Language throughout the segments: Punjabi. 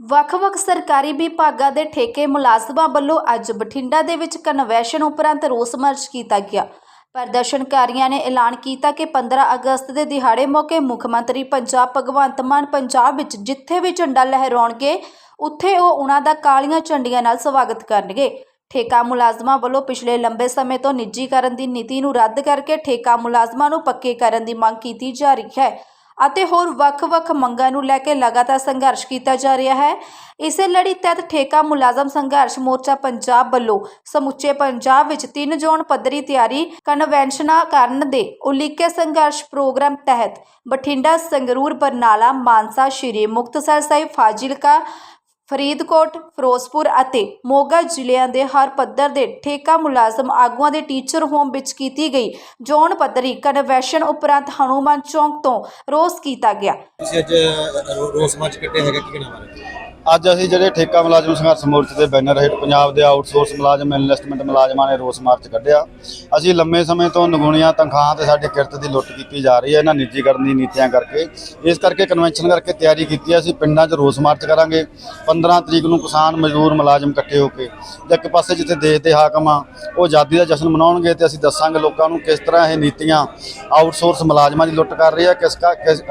ਵੱਖ-ਵੱਖ ਸਰਕਾਰੀ ਵਿਭਾਗਾਂ ਦੇ ਠੇਕੇ ਮੁਲਾਜ਼ਮਾਂ ਵੱਲੋਂ ਅੱਜ ਬਠਿੰਡਾ ਦੇ ਵਿੱਚ ਕਨਵੈਸ਼ਨ ਉਪਰੰਤ ਰੋਸ ਮਾਰਚ ਕੀਤਾ ਗਿਆ। ਪ੍ਰਦਰਸ਼ਨਕਾਰੀਆਂ ਨੇ ਐਲਾਨ ਕੀਤਾ ਕਿ 15 ਅਗਸਤ ਦੇ ਦਿਹਾੜੇ ਮੌਕੇ ਮੁੱਖ ਮੰਤਰੀ ਪੰਜਾਬ ਭਗਵੰਤ ਮਾਨ ਪੰਜਾਬ ਵਿੱਚ ਜਿੱਥੇ ਵੀ ਝੰਡਾ ਲਹਿਰਾਉਣਗੇ, ਉੱਥੇ ਉਹ ਉਹਨਾਂ ਦਾ ਕਾਲੀਆਂ ਝੰਡੀਆਂ ਨਾਲ ਸਵਾਗਤ ਕਰਨਗੇ। ਠੇਕਾ ਮੁਲਾਜ਼ਮਾਂ ਵੱਲੋਂ ਪਿਛਲੇ ਲੰਬੇ ਸਮੇਂ ਤੋਂ ਨਿੱਜੀਕਰਨ ਦੀ ਨੀਤੀ ਨੂੰ ਰੱਦ ਕਰਕੇ ਠੇਕਾ ਮੁਲਾਜ਼ਮਾਂ ਨੂੰ ਪੱਕੇ ਕਰਨ ਦੀ ਮੰਗ ਕੀਤੀ ਜਾ ਰਹੀ ਹੈ। ਅਤੇ ਹੋਰ ਵੱਖ-ਵੱਖ ਮੰਗਾਂ ਨੂੰ ਲੈ ਕੇ ਲਗਾਤਾਰ ਸੰਘਰਸ਼ ਕੀਤਾ ਜਾ ਰਿਹਾ ਹੈ। ਇਸੇ ਲੜੀ ਤਹਿਤ ਠੇਕਾ ਮੁਲਾਜ਼ਮ ਸੰਘਰਸ਼ ਮੋਰਚਾ ਪੰਜਾਬ ਵੱਲੋਂ ਸਮੁੱਚੇ ਪੰਜਾਬ ਵਿੱਚ ਤਿੰਨ ਜ਼ੋਨ ਪੱਧਰੀ ਤਿਆਰੀ ਕਨਵੈਨਸ਼ਨਾਂ ਕਰਨ ਦੇ ਉਲੀਕੇ ਸੰਘਰਸ਼ ਪ੍ਰੋਗਰਾਮ ਤਹਿਤ ਬਠਿੰਡਾ, ਸੰਗਰੂਰ, ਬਰਨਾਲਾ, ਮਾਨਸਾ, ਸ਼੍ਰੀ ਮੁਕਤਸਰ ਸਾਹਿਬ, ਫਾਜ਼ਿਲਕਾ ਫਰੀਦਕੋਟ, ਫਿਰੋਜ਼ਪੁਰ ਅਤੇ ਮੋਗਾ ਜ਼ਿਲ੍ਹਿਆਂ ਦੇ ਹਰ ਪੱਧਰ ਦੇ ਠੇਕਾ ਮੁਲਾਜ਼ਮ ਆਗੂਆਂ ਦੇ ਟੀਚਰ ਹੋਮ ਵਿੱਚ ਕੀਤੀ ਗਈ ਜ਼ੋਨ ਪੱਧਰੀ ਕਨਵੈਸ਼ਨ ਉਪਰੰਤ ਹਨੂਮਾਨ ਚੌਂਕ ਤੋਂ ਰੋਸ ਕੀਤਾ ਗਿਆ। ਤੁਸੀਂ ਅੱਜ ਰੋਸ ਮਾਰਚ ਕੱਢਿਆ ਹੈਗਾ, ਕੀ ਨਾਮ ਹੈ ਅੱਜ ਅਸੀਂ ਜਿਹੜੇ ਠੇਕਾ ਮੁਲਾਜ਼ਮ ਸੰਘਰਸ਼ ਮੋਰਚੇ ਦੇ ਬੈਨਰ ਹੇਠ ਪੰਜਾਬ ਦੇ ਆਊਟਸੋਰਸ ਮੁਲਾਜ਼ਮ ਇਨਵੈਸਟਮੈਂਟ ਮੁਲਾਜ਼ਮਾਂ ਨੇ ਰੋਸ ਮਾਰਚ ਕੱਢਿਆ। ਅਸੀਂ ਲੰਮੇ ਸਮੇਂ ਤੋਂ ਨਗੁਣੀਆਂ ਤਨਖਾਹਾਂ ਤੇ ਸਾਡੀ ਕਿਰਤ ਦੀ ਲੁੱਟ ਕੀਤੀ ਜਾ ਰਹੀ ਹੈ, ਇਹਨਾਂ ਨਿੱਜੀਕਰਨ ਦੀ ਨੀਤੀਆਂ ਕਰਕੇ। ਇਸ ਕਰਕੇ ਕਨਵੈਨਸ਼ਨ ਕਰਕੇ ਤਿਆਰੀ ਕੀਤੀ ਹੈ, ਅਸੀਂ ਪਿੰਡਾਂ 'ਚ ਰੋਸ ਮਾਰਚ ਕਰਾਂਗੇ। 15 ਤਰੀਕ ਨੂੰ ਕਿਸਾਨ ਮਜ਼ਦੂਰ ਮੁਲਾਜ਼ਮ ਇਕੱਠੇ ਹੋ ਕੇ ਇੱਕ ਪਾਸੇ ਜਿੱਥੇ ਦੇਸ਼ ਦੇ ਹਾਕਮ ਆ, ਉਹ ਆਜ਼ਾਦੀ ਦਾ ਜਸ਼ਨ ਮਨਾਉਣਗੇ ਤੇ ਅਸੀਂ ਦੱਸਾਂਗੇ ਲੋਕਾਂ ਨੂੰ ਕਿਸ ਤਰ੍ਹਾਂ ਇਹ ਨੀਤੀਆਂ ਆਊਟਸੋਰਸ ਮੁਲਾਜ਼ਮਾਂ ਦੀ ਲੁੱਟ ਕਰ ਰਹੀ ਹੈ, ਕਿਸ ਕਾ, ਕਿਸ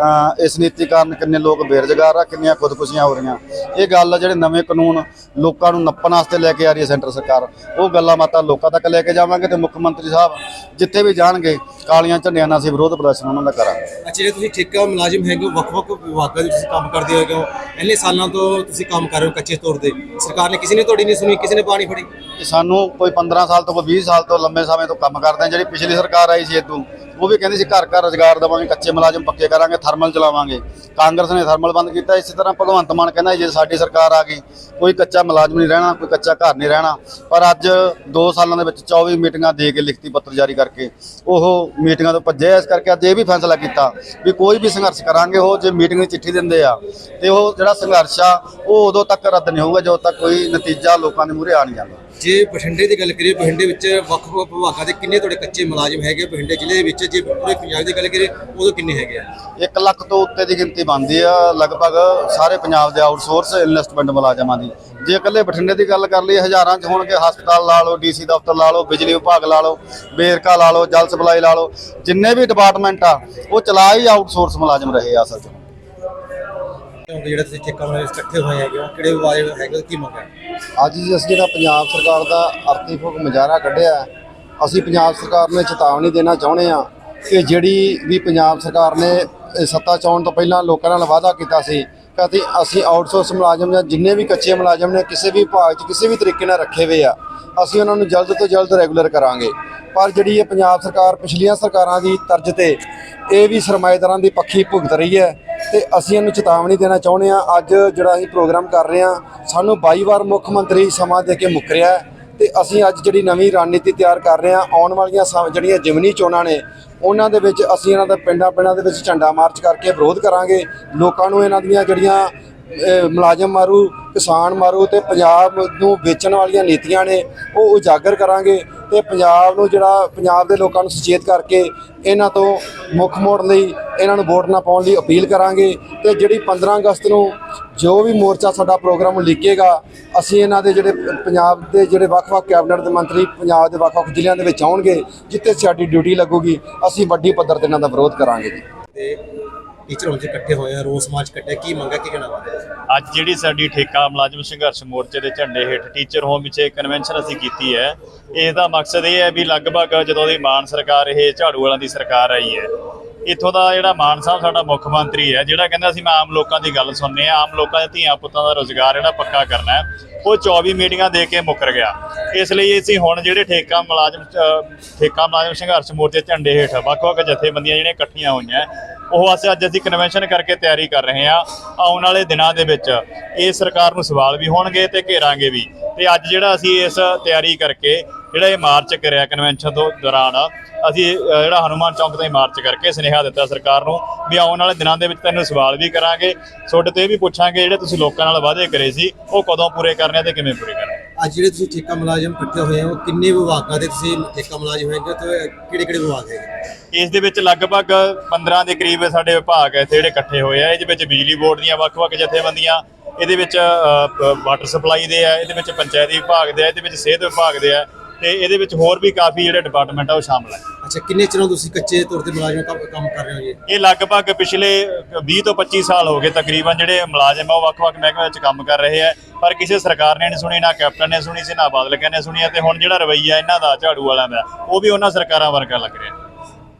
ਇਸ ਨੀਤੀ ਕਾਰਨ ਕਿੰਨੇ ਲੋਕ ਬੇਰੁਜ਼ਗਾਰ ਆ, ਕਿੰਨੀਆਂ ਖੁਦਕੁਸ਼ੀਆਂ ਹੋ ਰਹੀਆਂ। ਇਹ ਗੱਲ ਆ ਜਿਹੜੇ ਨਵੇਂ ਕਾਨੂੰਨ ਲੋਕਾਂ ਨੂੰ ਨੱਪਣ ਵਾਸਤੇ ਲੈ ਕੇ ਆ ਰਹੀ ਹੈ ਸੈਂਟਰ ਸਰਕਾਰ ਉਹ ਗੱਲਾਂ ਮਾਤਾ ਲੋਕਾਂ ਤੱਕ ਲੈ ਕੇ ਜਾਵਾਂਗੇ ਤੇ ਮੁੱਖ ਮੰਤਰੀ ਸਾਹਿਬ ਜਿੱਥੇ ਵੀ ਜਾਣਗੇ ਕਾਲੀਆਂ ਝੰਡੀਆਂ ਨਾਲ ਅਸੀਂ ਵਿਰੋਧ ਪ੍ਰਦਰਸ਼ਨ ਉਹਨਾਂ ਦਾ ਕਰਾਂਗੇ। ਅੱਛਾ ਜਿਹੜੇ ਤੁਸੀਂ ਠੇਕਾ ਮੁਲਾਜ਼ਮ ਹੈਗੇ ਹੋ ਵੱਖ-ਵੱਖ ਵਿਭਾਗਾਂ ਦੇ ਵਿੱਚ ਤੁਸੀਂ ਕੰਮ ਕਰਦੇ ਹੈਗੇ ਹੋ ਇੰਨੇ ਸਾਲਾਂ ਤੋਂ ਤੁਸੀਂ ਕੰਮ ਕਰ ਰਹੇ ਹੋ ਕੱਚੇ ਤੌਰ ਤੇ ਸਰਕਾਰ ਨੇ ਕਿਸੇ ਨੇ ਤੁਹਾਡੀ ਨਹੀਂ ਸੁਣੀ ਕਿਸੇ ਨੇ ਪਾਣੀ ਫੜੀ? ਸਾਨੂੰ ਕੋਈ 15 ਸਾਲ ਤੋਂ ਕੋਈ 20 ਸਾਲ ਤੋਂ ਲੰਮੇ ਸਮੇਂ ਤੋਂ ਕੰਮ ਕਰਦੇ ਹਾਂ ਜਿਹੜੀ ਪਿਛਲੀ ਸਰਕਾਰ ਆਈ ਸੀ ਇਦੋਂ ਉਹ ਵੀ ਕਹਿੰਦੇ ਸੀ ਘਰ ਘਰ ਰੁਜ਼ਗਾਰ ਦੇਵਾਂਗੇ, ਕੱਚੇ ਮੁਲਾਜ਼ਮ ਪੱਕੇ ਕਰਾਂਗੇ ਥਰਮਲ ਚਲਾਵਾਂਗੇ। ਕਾਂਗਰਸ ਨੇ ਥਰਮਲ ਬੰਦ ਕੀਤਾ, ਇਸੇ ਤਰ੍ਹਾਂ ਭਗਵੰਤ ਮਾਨ ਕਹਿੰਦਾ ਜੇ ਸਾਡੀ ਸਰਕਾਰ ਆ ਗਈ, ਕੋਈ ਕੱਚਾ ਮੁਲਾਜ਼ਮ ਨਹੀਂ ਰਹਿਣਾ, ਕੋਈ ਕੱਚਾ ਘਰ ਨਹੀਂ ਰਹਿਣਾ। ਪਰ ਅੱਜ 2 ਸਾਲਾਂ ਦੇ ਵਿੱਚ 24 ਮੀਟਿੰਗਾਂ ਦੇ ਕੇ ਲਿਖਤੀ ਪੱਤਰ ਜਾਰੀ ਕਰਕੇ, ਉਹ ਮੀਟਿੰਗਾਂ ਤੋਂ ਭੱਜੇ ਇਸ ਕਰਕੇ ਅੱਜ ਇਹ ਵੀ ਫੈਸਲਾ ਕੀਤਾ ਵੀ ਕੋਈ ਵੀ ਸੰਘਰਸ਼ ਕਰਾਂਗੇ, ਉਹ ਜੇ ਮੀਟਿੰਗ ਦੀ ਚਿੱਠੀ ਦਿੰਦੇ ਆ, ਤੇ ਉਹ ਜਿਹੜਾ ਸੰਘਰਸ਼ ਆ, ਉਹ ਉਦੋਂ ਤੱਕ ਰੱਦ ਨਹੀਂ ਹੋਊਗਾ, ਜਦੋਂ ਤੱਕ ਕੋਈ ਨਤੀਜਾ ਲੋਕਾਂ ਦੇ ਮੂਹਰੇ ਆ ਨਹੀਂ ਜਾਂਦਾ। ਜੇ ਬਠਿੰਡੇ ਦੀ ਗੱਲ ਕਰੀਏ ਬਠਿੰਡੇ ਵਿੱਚ ਵੱਖ-ਵੱਖ ਵਿਭਾਗਾਂ ਦੇ ਕਿੰਨੇ ਤੁਹਾਡੇ ਕੱਚੇ ਮੁਲਾਜ਼ਮ ਹੈਗੇ ਬਠਿੰਡੇ ਜ਼ਿਲ੍ਹੇ ਵਿੱਚ ਜੇ ਪੂਰੇ ਪੰਜਾਬ ਦੀ ਗੱਲ ਕਰੀਏ ਉਦੋਂ ਕਿੰਨੇ ਹੈਗੇ ਆ? 1 ਲੱਖ ਤੋਂ ਉੱਤੇ ਦੀ ਗਿਣਤੀ ਬਣਦੀ ਆ ਲਗਭਗ ਸਾਰੇ ਪੰਜਾਬ ਦੇ ਆਊਟਸੋਰਸ ਇਨਵੈਸਟਮੈਂਟ ਮੁਲਾਜ਼ਮਾਂ ਦੀ। ਜੇ ਇਕੱਲੇ ਬਠਿੰਡੇ ਦੀ ਗੱਲ ਕਰ ਲਈ ਹਜ਼ਾਰਾਂ ਚ ਹੋਣਗੇ ਹਸਪਤਾਲ ਲਾ ਲਓ ਡੀਸੀ ਦਫ਼ਤਰ ਲਾ ਲਓ ਬਿਜਲੀ ਵਿਭਾਗ ਲਾ ਲਓ ਬੇਰਕਾ ਲਾ ਲਓ ਜਲ ਸਪਲਾਈ ਲਾ ਲਓ ਜਿੰਨੇ ਵੀ ਡਿਪਾਰਟਮੈਂਟ ਆ ਉਹ ਚਲਾ ਹੀ ਆਊਟਸੋਰਸ ਮੁਲਾਜ਼ਮ ਰਹੇ ਆ ਅਸਲ 'ਚ। ਜਿਹੜਾ ਤੁਸੀਂ ਠੇਕਾ ਮੁਲਾਜ਼ਮ ਇਕੱਠੇ ਹੋਏ ਹੈਗੇ ਕਿਹੜੇ ਵਿਭਾਗ ਹੈਗੇ ਕੀ ਮੰਗ ਹੈ? ਅੱਜ ਜੀ ਅਸੀਂ ਜਿਹੜਾ ਪੰਜਾਬ ਸਰਕਾਰ ਦਾ ਅਰਥੀ ਫੁਕ ਮੁਜ਼ਾਹਰਾ ਕੱਢਿਆ, ਅਸੀਂ ਪੰਜਾਬ ਸਰਕਾਰ ਨੂੰ ਚੇਤਾਵਨੀ ਦੇਣਾ ਚਾਹੁੰਦੇ ਆ ਕਿ ਜਿਹੜੀ ਵੀ ਪੰਜਾਬ ਸਰਕਾਰ ਨੇ ਇਹ ਸੱਤਾ ਚਾਉਣ ਤੋਂ ਪਹਿਲਾਂ ਲੋਕਾਂ ਨਾਲ ਵਾਅਦਾ ਕੀਤਾ ਸੀ ਕਿ ਅਸੀਂ- ਅਸੀਂ ਆਊਟਸੋਰਸ ਮੁਲਾਜ਼ਮ ਜਾਂ ਜਿੰਨੇ ਵੀ ਕੱਚੇ ਮੁਲਾਜ਼ਮ ਨੇ, ਕਿਸੇ ਵੀ ਭਾਗ 'ਚ ਕਿਸੇ ਵੀ ਤਰੀਕੇ ਨਾਲ ਰੱਖੇ ਹੋਏ ਆ, ਅਸੀਂ ਉਹਨਾਂ ਨੂੰ ਜਲਦ ਤੋਂ ਜਲਦ ਰੈਗੂਲਰ ਕਰਾਂਗੇ। ਪਰ ਜਿਹੜੀ ਇਹ ਪੰਜਾਬ ਸਰਕਾਰ ਪਿਛਲੀਆਂ ਸਰਕਾਰਾਂ ਦੀ ਤਰਜ਼ ਤੇ ਇਹ ਵੀ ਸਰਮਾਏਦਾਰਾਂ ਦੀ ਪੱਖੀ ਭੁਗਤ ਰਹੀ ਹੈ ਤੇ ਅਸੀਂ ਇਹਨੂੰ ਚੇਤਾਵਨੀ ਦੇਣਾ ਚਾਹੁੰਦੇ ਆ ਅੱਜ ਜਿਹੜਾ ਅਸੀਂ ਪ੍ਰੋਗਰਾਮ ਕਰ ਰਹੇ ਆ ਸਾਨੂੰ 22 ਵਾਰ ਮੁੱਖ ਮੰਤਰੀ ਸਮਾਂ ਦੇ ਕੇ ਮੁੱਕਰਿਆ ਹੈ ਤੇ ਅਸੀਂ ਅੱਜ ਜਿਹੜੀ ਨਵੀਂ ਰਣਨੀਤੀ ਤਿਆਰ ਕਰ ਰਹੇ ਆ ਆਉਣ ਵਾਲੀਆਂ ਸਮ- ਜਿਹੜੀਆਂ ਜਿਮਨੀ ਚੋਣਾਂ ਨੇ, ਉਹਨਾਂ ਦੇ ਵਿੱਚ ਅਸੀਂ ਇਹਨਾਂ ਦਾ ਪਿੰਡਾਂ ਪਿੰਡਾਂ ਦੇ ਵਿੱਚ ਝੰਡਾ ਮਾਰਚ ਕਰਕੇ ਵਿਰੋਧ ਕਰਾਂਗੇ। ਲੋਕਾਂ ਨੂੰ ਇਹਨਾਂ ਦੀਆਂ ਜਿਹੜੀਆਂ ਮੁਲਾਜ਼ਮ ਮਾਰੂ, ਕਿਸਾਨ ਮਾਰੂ ਤੇ ਪੰਜਾਬ ਨੂੰ ਵੇਚਣ ਵਾਲੀਆਂ ਨੀਤੀਆਂ ਨੇ, ਉਹ ਉਜਾਗਰ ਕਰਾਂਗੇ। ਤੇ ਪੰਜਾਬ ਨੂੰ ਜਿਹੜਾ ਪੰਜਾਬ ਦੇ ਲੋਕਾਂ ਨੂੰ ਸੁਚੇਤ ਕਰਕੇ ਇਹਨਾਂ ਤੋਂ ਮੁੱਖ ਮੋੜਨ ਲਈ ਇਹਨਾਂ ਨੂੰ ਵੋਟ ਨਾ ਪਾਉਣ ਲਈ ਅਪੀਲ ਕਰਾਂਗੇ ਤੇ ਜਿਹੜੀ 15 ਅਗਸਤ ਨੂੰ ਜੋ ਵੀ ਮੋਰਚਾ ਸਾਡਾ ਪ੍ਰੋਗਰਾਮ ਲਿਖੇਗਾ ਅਸੀਂ ਇਹਨਾਂ ਦੇ ਜਿਹੜੇ ਪੰਜਾਬ ਦੇ ਜਿਹੜੇ ਵੱਖ-ਵੱਖ ਕੈਬਨਿਟ ਦੇ ਮੰਤਰੀ ਪੰਜਾਬ ਦੇ ਵੱਖ-ਵੱਖ ਜ਼ਿਲ੍ਹਿਆਂ ਦੇ ਵਿੱਚ ਆਉਣਗੇ, ਜਿੱਥੇ ਸਾਡੀ ਡਿਊਟੀ ਲੱਗੂਗੀ, ਅਸੀਂ ਵੱਡੀ ਪੱਧਰ ਤੇ ਇਹਨਾਂ ਦਾ ਵਿਰੋਧ ਕਰਾਂਗੇ ਜੀ। ਤੇ ਟੀਚਰ ਹੁਣ ਇਕੱਠੇ ਹੋਏ ਆ, ਰੋਸ ਮਾਰਚ ਕੱਢਿਆ, ਕੀ ਮੰਗਾ ਕੀ ਕਹਿਣਾ ਅੱਜ ਜਿਹੜੀ ਸਾਡੀ ਠੇਕਾ ਮੁਲਾਜ਼ਮ ਸੰਘਰਸ਼ ਮੋਰਚੇ ਦੇ ਝੰਡੇ ਹੇਠ ਟੀਚਰ ਹੋਮ ਵਿੱਚ ਕਨਵੈਨਸ਼ਨ ਅਸੀਂ ਕੀਤੀ ਹੈ ਇਸ ਦਾ ਮਕਸਦ ਇਹ ਹੈ ਵੀ ਲਗਭਗ ਜਦੋਂ ਦੀ ਮਾਨ ਸਰਕਾਰ ਇਹ ਝਾੜੂ ਵਾਲਾਂ ਦੀ ਸਰਕਾਰ ਆਈ ਹੈ, ਇੱਥੋਂ ਦਾ ਜਿਹੜਾ ਮਾਨ ਸਾਹਿਬ ਸਾਡਾ ਮੁੱਖ ਮੰਤਰੀ ਹੈ, ਜਿਹੜਾ ਕਹਿੰਦਾ ਸੀ ਮੈਂ ਆਮ ਲੋਕਾਂ ਦੀ ਗੱਲ ਸੁਣਨੀ ਆ ਆਮ ਲੋਕਾਂ ਦੇ ਧੀਆਂ ਪੁੱਤਾਂ ਦਾ ਰੋਜ਼ਗਾਰ ਜਿਹੜਾ ਪੱਕਾ ਕਰਨਾ ਹੈ, ਉਹ 24 ਮੀਟਿੰਗਾਂ ਦੇ ਕੇ ਮੁੱਕਰ ਗਿਆ। ਇਸ ਲਈ ਅਸੀਂ ਹੁਣ ਜਿਹੜੇ ਠੇਕਾ ਮੁਲਾਜ਼ਮ ਠੇਕਾ ਮੁਲਾਜ਼ਮ ਸੰਘਰਸ਼ ਮੋਰਚੇ ਝੰਡੇ ਹੇਠ ਵੱਖ-ਵੱਖ ਜਥੇਬੰਦੀਆਂ ਜਿਹੜੀਆਂ ਇਕੱਠੀਆਂ ਹੋਈਆਂ ਉਹ ਅਸੀਂ ਅੱਜ ਅਸੀਂ ਕਨਵੈਨਸ਼ਨ ਕਰਕੇ ਤਿਆਰੀ ਕਰ ਰਹੇ ਹਾਂ ਆਉਣ ਵਾਲੇ ਦਿਨਾਂ ਦੇ ਵਿੱਚ। ਇਹ ਸਰਕਾਰ ਨੂੰ ਸਵਾਲ ਵੀ ਹੋਣਗੇ ਤੇ ਘੇਰਾਂਗੇ ਵੀ। ਤੇ ਅੱਜ ਜਿਹੜਾ ਅਸੀਂ ਇਸ ਤਿਆਰੀ ਕਰਕੇ, ਜਿਹੜਾ ਇਹ ਮਾਰਚ ਕਰਿਆ ਕਨਵੈਨਸ਼ਨ ਤੋਂ ਦੌਰਾਨ, ਅਸੀਂ ਜਿਹੜਾ ਹਨੂਮਾਨ ਚੌਂਕ ਤੋਂ ਮਾਰਚ ਕਰਕੇ ਸੁਨੇਹਾ ਦਿੱਤਾ ਸਰਕਾਰ ਨੂੰ ਵੀ ਆਉਣ ਵਾਲੇ ਦਿਨਾਂ ਦੇ ਵਿੱਚ ਤੈਨੂੰ ਸਵਾਲ ਵੀ ਕਰਾਂਗੇ। ਤੁਹਾਡੇ ਤੋਂ ਇਹ ਵੀ ਪੁੱਛਾਂਗੇ ਜਿਹੜੇ ਤੁਸੀਂ ਲੋਕਾਂ ਨਾਲ ਵਾਅਦੇ ਕਰੇ ਸੀ, ਉਹ ਕਦੋਂ ਪੂਰੇ ਕਰਨੇ ਆ ਤੇ ਕਿਵੇਂ ਪੂਰੇ ਕਰਨੇ ਅੱਜ ਜਿਹੜੇ ਤੁਸੀਂ ਠੇਕਾ ਮੁਲਾਜ਼ਮ ਇਕੱਠੇ ਹੋਏ ਹੋ, ਕਿੰਨੇ ਵਿਭਾਗਾਂ ਦੇ ਤੁਸੀਂ ਠੇਕਾ ਮੁਲਾਜ਼ਮ ਹੈਗੇ ਤੇ ਕਿਹੜੇ ਕਿਹੜੇ ਵਿਭਾਗ ਹੈਗੇ? ਇਸ ਦੇ ਵਿੱਚ ਲਗਭਗ 15 ਦੇ ਕਰੀਬ ਸਾਡੇ ਵਿਭਾਗ ਇੱਥੇ ਜਿਹੜੇ ਇਕੱਠੇ ਹੋਏ ਆ। ਇਹਦੇ ਵਿੱਚ ਬਿਜਲੀ ਬੋਰਡ ਦੀਆਂ ਵੱਖ-ਵੱਖ ਜਥੇਬੰਦੀਆਂ ਇਹਦੇ ਵਿੱਚ ਵਾਟਰ ਸਪਲਾਈ ਦੇ ਆ ਇਹਦੇ ਵਿੱਚ ਪੰਚਾਇਤੀ ਵਿਭਾਗ ਦੇ ਆ ਇਹਦੇ ਵਿੱਚ ਸਿਹਤ ਵਿਭਾਗ ਦੇ ਆ ਤੇ ਇਹਦੇ ਵਿੱਚ ਹੋਰ ਵੀ ਕਾਫੀ ਜਿਹੜੇ ਡਿਪਾਰਟਮੈਂਟ ਆ ਉਹ ਸ਼ਾਮਲ ਹੈ ਅੱਛਾ ਕਿੰਨੇ ਚਿਰੋਂ ਤੁਸੀਂ ਕੱਚੇ ਤੌਰ ਤੇ ਮੁਲਾਜ਼ਮ ਕੰਮ ਕੰਮ ਕਰ ਰਹੇ ਹੋ ਜੀ? ਇਹ ਲਗਭਗ ਪਿਛਲੇ 20 ਤੋਂ 25 ਸਾਲ ਹੋ ਗਏ ਤਕਰੀਬਨ ਜਿਹੜੇ ਮੁਲਾਜ਼ਮ ਆ ਉਹ ਵੱਖ-ਵੱਖ ਮਹਿਕਮਿਆਂ ਵਿੱਚ ਕੰਮ ਕਰ ਰਹੇ ਆ। ਪਰ ਕਿਸੇ ਸਰਕਾਰ ਨੇ ਨਹੀਂ ਸੁਣੀ ਨਾ ਕੈਪਟਨ ਨੇ ਸੁਣੀ ਸੀ ਨਾ ਬਾਦਲ ਕਹਿੰਦੇ ਸੁਣੀ ਆ ਤੇ ਹੁਣ ਜਿਹੜਾ ਰਵੱਈਆ ਇਹਨਾਂ ਦਾ ਝਾੜੂ ਵਾਲਿਆਂ ਦਾ ਉਹ ਵੀ ਉਹਨਾਂ ਸਰਕਾਰਾਂ ਵਰਗਾ ਲੱਗ ਰਿਹਾ।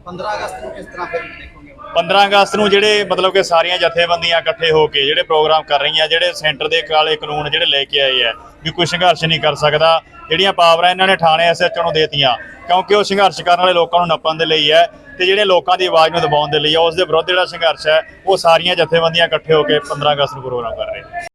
15 ਅਗਸਤ ਨੂੰ ਕਿਸ ਤਰ੍ਹਾਂ ਫਿਰ ਦੇਖੋਗੇ? 15 ਅਗਸਤ ਨੂੰ ਜਿਹੜੇ ਮਤਲਬ ਕਿ ਸਾਰੀਆਂ ਜਥੇਬੰਦੀਆਂ ਇਕੱਠੇ ਹੋ ਕੇ ਜਿਹੜੇ ਪ੍ਰੋਗਰਾਮ ਕਰ ਰਹੀਆਂ, ਜਿਹੜੇ ਸੈਂਟਰ ਦੇ ਕਾਲੇ ਕਾਨੂੰਨ ਜਿਹੜੇ ਲੈ ਕੇ ਆਏ ਆ, ਵੀ ਕੋਈ ਸੰਘਰਸ਼ ਨਹੀਂ ਕਰ ਸਕਦਾ, ਜਿਹੜੀਆਂ ਪਾਵਰਾਂ ਇਹਨਾਂ ਨੇ ਥਾਣੇ ਐਸਐਚਓ ਨੂੰ ਦੇਤੀਆਂ, ਕਿਉਂਕਿ ਉਹ ਸੰਘਰਸ਼ ਕਰਨ ਵਾਲੇ ਲੋਕਾਂ ਨੂੰ ਨੱਪਣ ਦੇ ਲਈ ਹੈ ਤੇ ਜਿਹੜੇ ਲੋਕਾਂ ਦੀ ਆਵਾਜ਼ ਨੂੰ ਦਬਾਉਣ ਦੇ ਲਈ ਹੈ, ਉਸ ਦੇ ਵਿਰੁੱਧ ਜਿਹੜਾ ਸੰਘਰਸ਼ ਹੈ, ਉਹ ਸਾਰੀਆਂ ਜਥੇਬੰਦੀਆਂ ਇਕੱਠੇ ਹੋ ਕੇ 15 ਅਗਸਤ ਨੂੰ ਪ੍ਰੋਗਰਾਮ ਕਰ ਰਹੇ